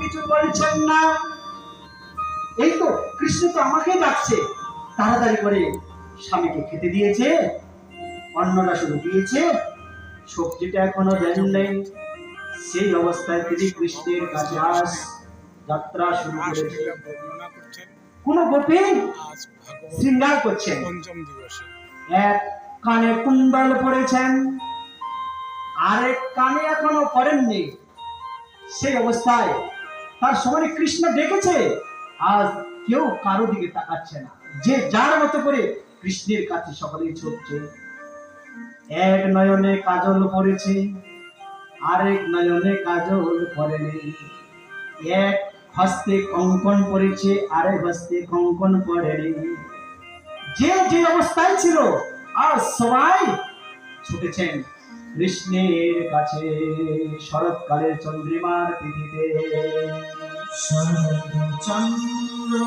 কিছু বলছেন না। এই তো কৃষ্ণ তো আমাকে ডাকছে। তাড়াতাড়ি করে স্বামীকে খেতে দিয়েছে, অন্নটা শুরু দিয়েছে, সবজিটা এখনও দেন নেই। সেই অবস্থায় তিনি কৃষ্ণের কাছে আস যাত্রা শুরু করেছে কোন গোপী শৃঙ্গার করছেন। এক কানে কুণ্ডল পড়েছেন, আরেক কানে এখনও পড়েননি। সেই অবস্থায় তার সমানে কৃষ্ণ ডেকেছে। আজ কেউ কারও দিকে তাকাচ্ছে না। যে যার মতো করে কৃষ্ণের কাছে সকলেই ছুটছে। এক নয়নে কাজল পড়েছে, আরেক নয়নে কাজল পড়েনি। এক হস্তে কঙ্কন পড়েছে, আরেক হস্তে কঙ্কন পড়েনি। যে যে অবস্থায় ছিল, আর সবাই ছুটেছেন। কৃষ্ণের কাছে শরৎকালের চন্দ্রিমার তিথিতে। চন্দ্র